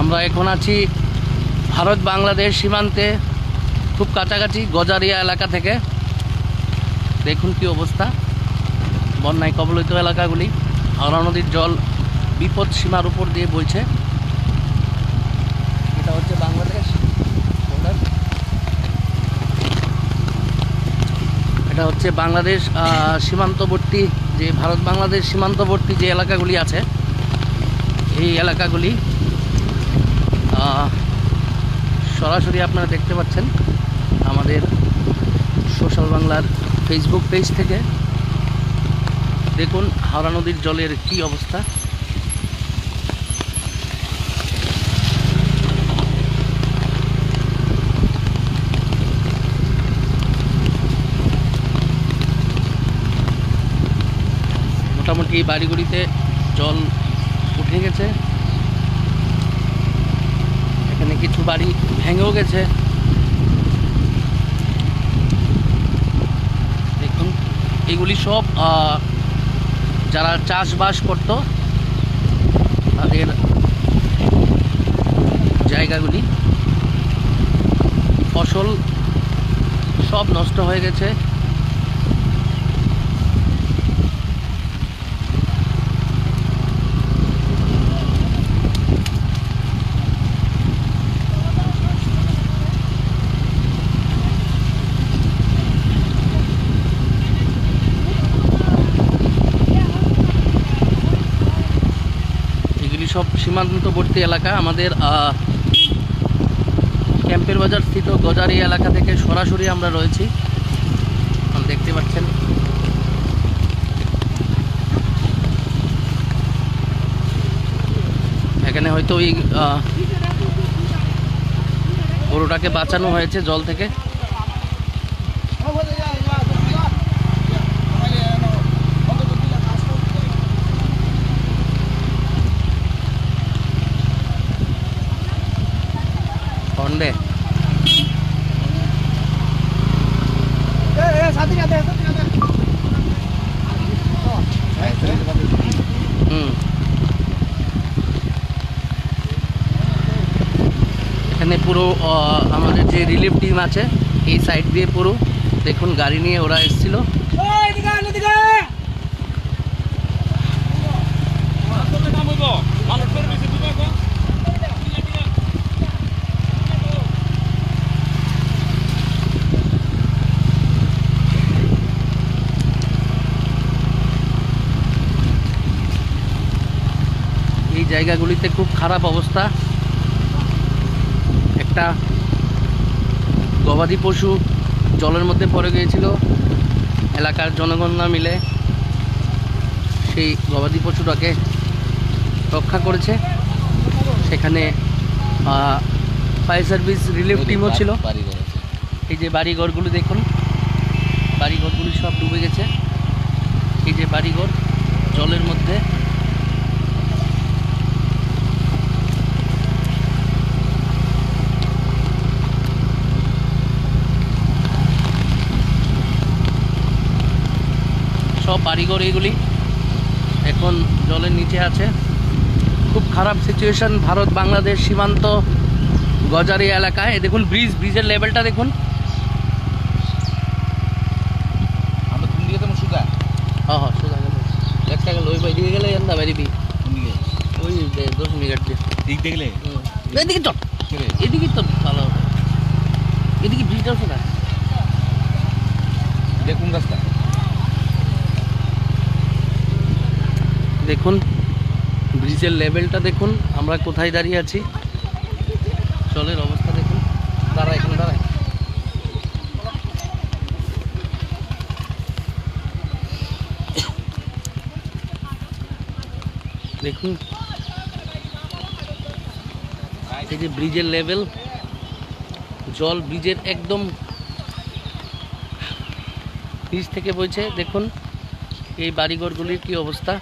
আমরা এখন আছি ভারত বাংলাদেশ সীমান্তে, খুব কাছাকাছি গজারিয়া এলাকা থেকে। দেখুন কি অবস্থা। বন্যায় কবলিত এলাকাগুলি, হাওড়া নদীর জল বিপদ সীমার উপর দিয়ে বইছে। এটা হচ্ছে বাংলাদেশ। এটা হচ্ছে বাংলাদেশ সীমান্তবর্তী যে ভারত বাংলাদেশ সীমান্তবর্তী যে এলাকাগুলি আছে, এই এলাকাগুলি সরাসরি আপনারা দেখতে পাচ্ছেন আমাদের সোশ্যাল বাংলার ফেসবুক পেজ থেকে। দেখুন হাওড়া নদীর জলের কি অবস্থা। মোটামুটি এই বাড়িগুলিতে জল উঠে গেছে। কিছু বাড়ি ভেঙেও গেছে। দেখুন, এগুলি সব যারা চাষবাস করতো, তাদের জায়গাগুলি, ফসল সব নষ্ট হয়ে গেছে এগুলি সব সীমান্তবর্তী এলাকা। আমাদের ক্যাম্পের বাজার স্থিত গজারি এলাকা থেকে সরাসরি আমরা রয়েছি। দেখতে পাচ্ছেন। এখানে হয়তো ওই গরুটাকে বাঁচানো হয়েছে জল থেকে হন্ডে হুম এখানে পুরো আহ, আমাদের টিম আছে এই সাইড দিয়ে পুরো দেখুন গাড়ি নিয়ে ওরা এসেছিল। এই জায়গাগুলিতে খুব খারাপ অবস্থা। একটা গবাদি পশু জলের মধ্যে পড়ে গিয়েছিল। এলাকার জনগণরা মিলে সেই গবাদি পশুটাকে রক্ষা করেছে। সেখানে ফায়ার সার্ভিস রিলিফ টিমও ছিল। এই যে বাড়িঘরগুলো দেখুন বাড়িঘরগুলি সব ডুবে গেছে। এই যে বাড়িঘর জলের মধ্যে সব বাড়িঘর এগুলি। এখন জলের নিচে আছে। খুব খারাপ সিচুয়েশন ভারত বাংলাদেশ সীমান্ত গজারি এলাকায়। দেখুন ব্রিজ ব্রিজের লেভেলটা দেখুন। এদিকে তো ভালো হবে। এদিকে ব্রিজটা আছে না? এটা রাস্তা? দেখুন, ব্রিজের লেভেলটা দেখুন, আমরা কোথায় দাঁড়িয়ে আছি। জলের অবস্থা দেখুন, দাঁড়া এখানে দাঁড়ায় দেখুন, এই যে ব্রিজের লেভেল, জল ব্রিজের একদম ব্রিজ থেকে বইছে, দেখুন, এই বাড়িঘরগুলির কি অবস্থা।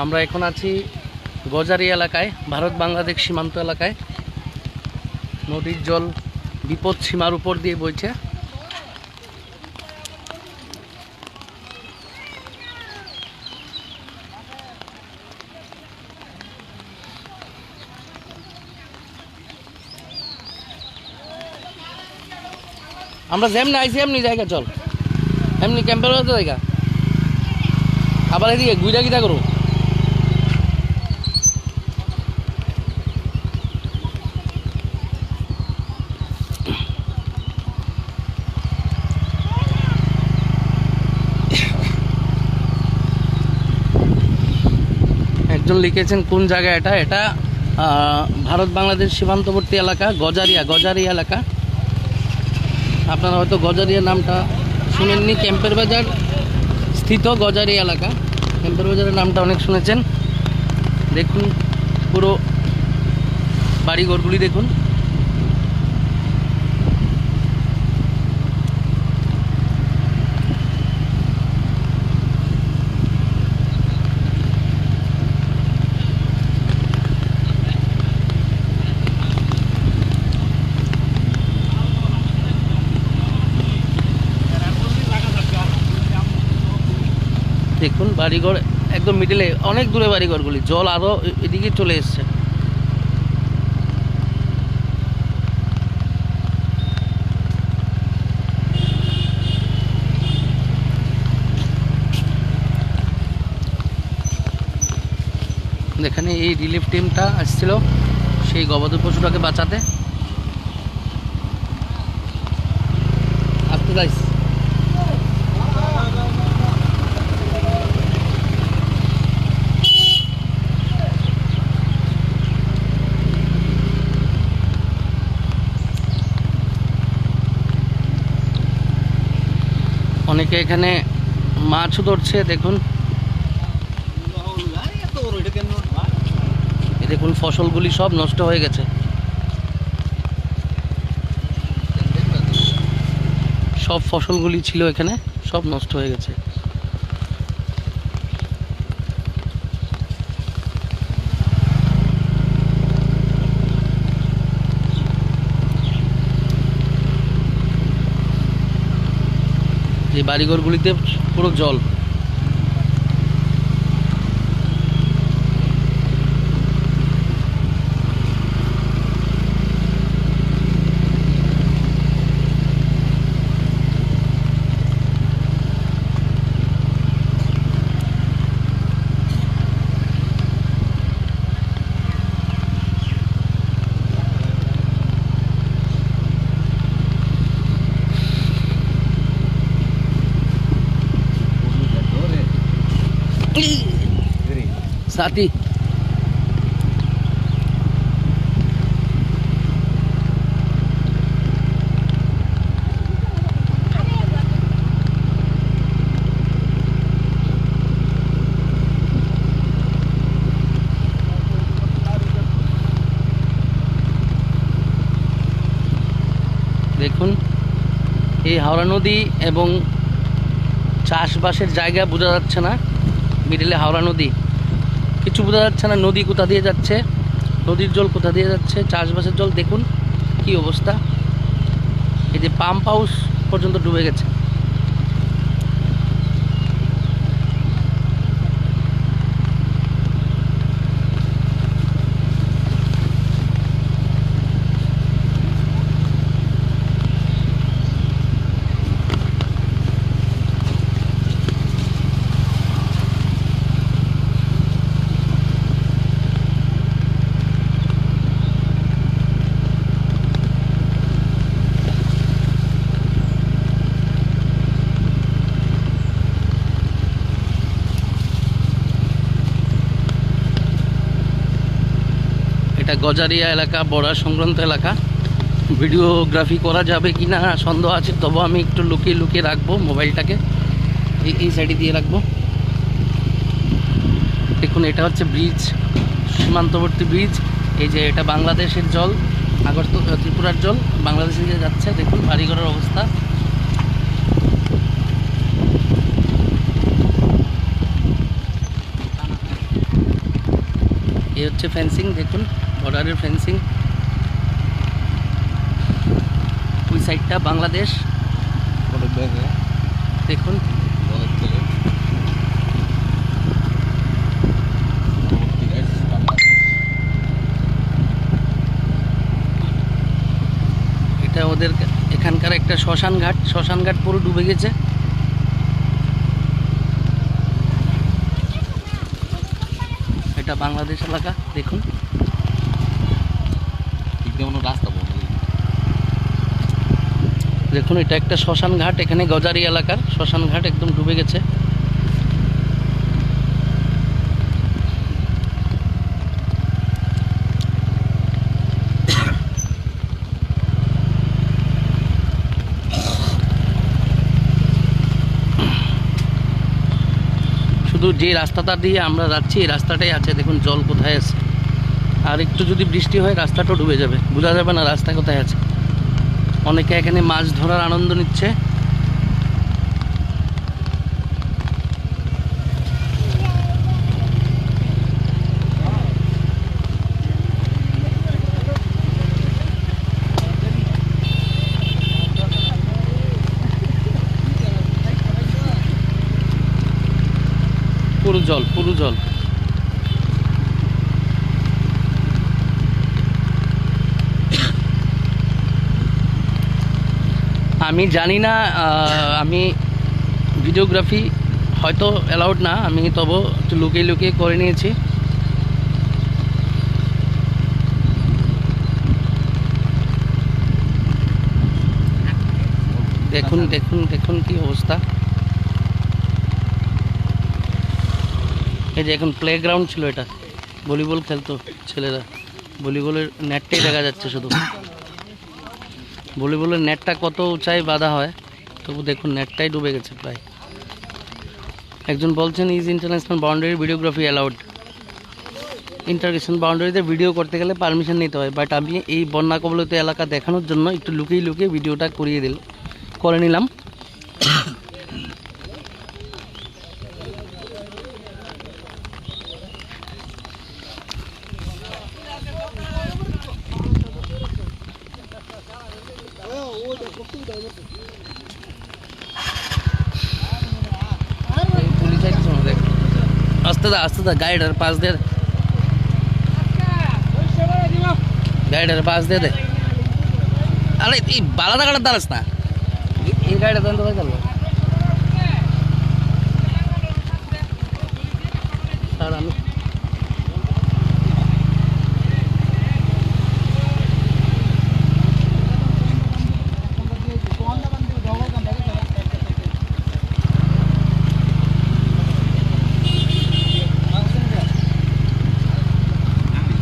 আমরা এখন আছি গজারি এলাকায়, ভারত বাংলাদেশ সীমান্ত এলাকায়। নদীর জল বিপদ সীমার উপর দিয়ে বইছে। আমরা যেমনি আইছি, এমনি জায়গা, চল। এমনি ক্যাম্পের জায়গা। আবার এদিকে গুইরা গিদা করব লিখেছেন কোন জায়গা এটা? এটা ভারত বাংলাদেশ সীমান্তবর্তী এলাকা, গজারিয়া গজারিয়া এলাকা। আপনারা হয়তো গজারিয়া নামটা শুনেননি, ক্যাম্পের বাজার স্থিত গজারিয়া এলাকা। ক্যাম্পের বাজারের নামটা অনেক শুনেছেন। দেখুন পুরো বাড়িঘরগুলি দেখুন। দেখুন, বাড়িঘর একদম মিডিলে অনেক দূরে বাড়িঘরগুলি। জল আরও এদিকে চলে এসছে। এখানে এই রিলিফ টিমটা আসছিল, সেই গবাদি পশুটাকে বাঁচাতে। আসতে যাইস অনেকে এখানে মাছ ধরছে, দেখুন। দেখুন, ফসলগুলি সব নষ্ট হয়ে গেছে। সব ফসলগুলি ছিল এখানে, সব নষ্ট হয়ে গেছে। বাড়িঘরগুলিতে পুরো জল সাথী দেখুন এই হাওড়া নদী এবং চাষবাসের জায়গা বোঝা যাচ্ছে না। মিডিলে হাওড়া নদী। কিছু বোঝা যাচ্ছে না নদী কোথা দিয়ে যাচ্ছে, নদীর জল কোথা দিয়ে যাচ্ছে, চাষবাসের জল দেখুন কি অবস্থা। এই যে পাম্প হাউস পর্যন্ত ডুবে গেছে। এটা গজারিয়া এলাকা, বড়া সংক্রান্ত এলাকা। ভিডিওগ্রাফি করা যাবে কি না সন্দেহ আছে, তবু আমি একটু লুকিয়ে লুকিয়ে রাখব মোবাইলটাকে। এই সাইডে দিয়ে রাখব। দেখুন, এটা হচ্ছে ব্রিজ সীমান্তবর্তী ব্রিজ এই যে এটা বাংলাদেশের জল আগরত ত্রিপুরার জল। বাংলাদেশে দিয়ে যাচ্ছে, দেখুন, বাড়িঘরের অবস্থা। এই হচ্ছে ফেন্সিং দেখুন। বর্ডারের ফেন্সিং ওই সাইডটা বাংলাদেশ। দেখুন। এটা ওদের এখানকার একটা শ্মশান ঘাট। শ্মশান ঘাট পুরো ডুবে গেছে। এটা বাংলাদেশ এলাকা। দেখুন। রাস্তা বন্ধ দেখুন, এটা একটা শ্মশান ঘাট, এখানে গজারি এলাকার। শ্মশান ঘাট একদম ডুবে গেছে। শুধু যে রাস্তাটা দিয়ে আমরা যাচ্ছি, এই রাস্তাটাই আছে। দেখুন, জল কোথায় আছে আর একটু যদি বৃষ্টি হয় রাস্তাটা ডুবে যাবে। বোঝা যাবে না রাস্তা কোথায় আছে। অনেকে এখানে মাছ ধরার আনন্দ নিচ্ছে। পুরো জল পুরো জল। আমি জানি না আমি ভিডিওগ্রাফি হয়তো অ্যালাউড না, আমি তবু একটু লুকিয়ে লুকিয়ে করে নিয়েছি। দেখুন দেখুন দেখুন কি অবস্থা। এই যে এখন প্লে গ্রাউন্ড ছিল এটা, ভলিবল খেলতো ছেলেরা। ভলিবলের নেটটাই দেখা যাচ্ছে শুধু। ভলিবলের নেটটা কত উঁচাই বাধা হয়, তবু দেখুন নেটটাই ডুবে গেছে প্রায়। একজন বলছেন is international boundary videography allowed international বাউন্ডারিতে video করতে গেলে পারমিশন নিতে হয় বাট আমি এই বন্যা কবলিত এলাকা দেখানোর জন্য একটু লুকিয়ে লুকিয়ে ভিডিওটা করিয়ে দিল, করে নিলাম পুলিশ আইছে শোনো দেখ আস্তে দা আস্তে দা গাইডের পাশ দিয়ে গাইডের পাশ দিয়ে দে। আরে এই বালাদা গাড়ির দাঁড়াস না। এই- এই গাড়িটা দেন তো ভাই চলবো স্যার আমি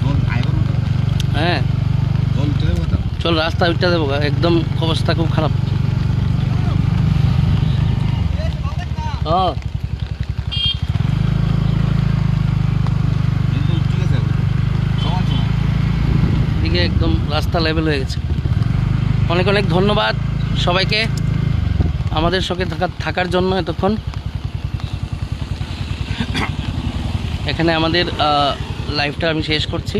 জল আইবার হ্যাঁ জল উঠে দেবো তো চল রাস্তা উঠতে দেবো, একদম অবস্থা খুব খারাপ। হ্যাঁ। একদম রাস্তা লেভেল হয়ে গেছে। অনেক অনেক ধন্যবাদ সবাইকে আমাদের সঙ্গে থাকা থাকার জন্য এতক্ষণ। এখানে আমাদের লাইভটা আমি শেষ করছি।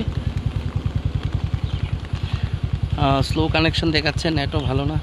স্লো কানেকশন দেখাচ্ছে নেটও ভালো না।